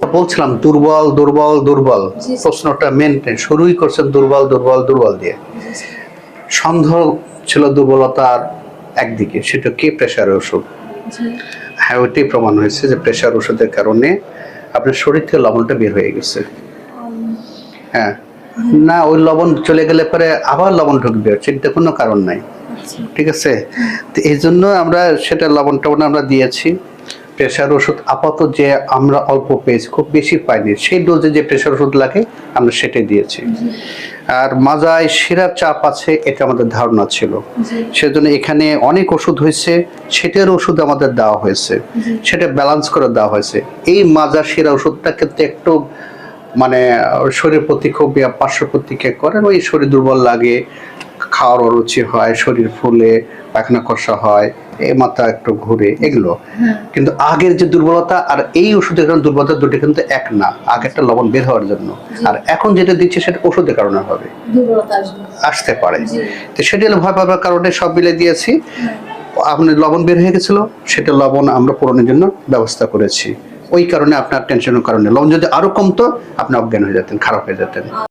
বলছিলাম দুর্বল দুর্বল দুর্বল। প্রশ্নটা মেন শুরুই করছেন দুর্বল দুর্বল দুর্বল দিয়ে। সন্দেহ ছিল দুর্বলতার একদিকে সেটা কি? প্রেশার ওষুধ। হ্যাঁ ওইটাই প্রমাণ হয়েছে যে প্রেশার ওষুধের কারণে আপনার শরীর থেকে লবণটা বের হয়ে গেছে। হ্যাঁ। না ওই লবণ চলে গেলে পরে আবার লবণ ঢুকবে চিন্তা কোনো কারণ নাই। আচ্ছা। ঠিক আছে? তো এই জন্য আমরা সেটা লবণ টবণ আমরা দিয়েছি। প্রেশার ওষুধ আপাতত যে আমরা অল্প পেয়েছি খুব বেশি পাইনি। সেই ডোজে যে প্রেশার ওষুধ লাগে আমরা সেটাই দিয়েছি। আর মাজায় শিরার চাপ আছে এটা আমাদের ধারণা ছিল। সেজন্য এখানে অনেক ওষুধ হয়েছে সেটার ওষুধ আমাদের দেওয়া হয়েছে। সেটা ব্যালেন্স করে দেওয়া হয়েছে। এই মাজার শিরা ওষুধটা কিন্তু একটু মানে শরীর প্রতি খুব পার্শ্ব প্রতিক্রিয়া করেন ওই শরীর দুর্বল লাগে। খাওয়ার অরুচি হয় শরীর ফুলে পায়খানা কষা হয় এই মাথা একটু ঘুরে এগুলো। কিন্তু আগের যে দুর্বলতা আর এই ওষুধের কারণে দুর্বলতা দুটো কিন্তু এক না আগেরটা লবণ বের হওয়ার জন্য। আর এখন যেটা দিচ্ছে সেটা ওষুধের কারণে হবে। আসতে পারে। তো সেটা ভয় পাবার কারণে সব মিলে দিয়েছি। আপনার লবণ বের হয়ে গেছিল সেটা লবণ আমরা পূরণের জন্য ব্যবস্থা করেছি। ওই কারণে আপনার টেনশনের কারণে। লবণ যদি আরও কমতো আপনি অজ্ঞান হয়ে যেতেন খারাপ হয়ে যেতেন।